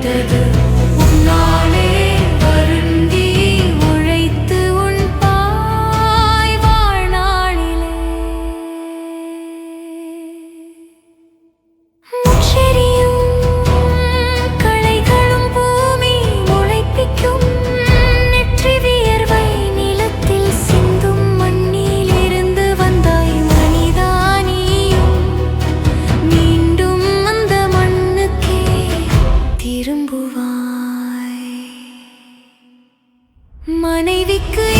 விட்டது திரும்புவாய். மனைவிக்கு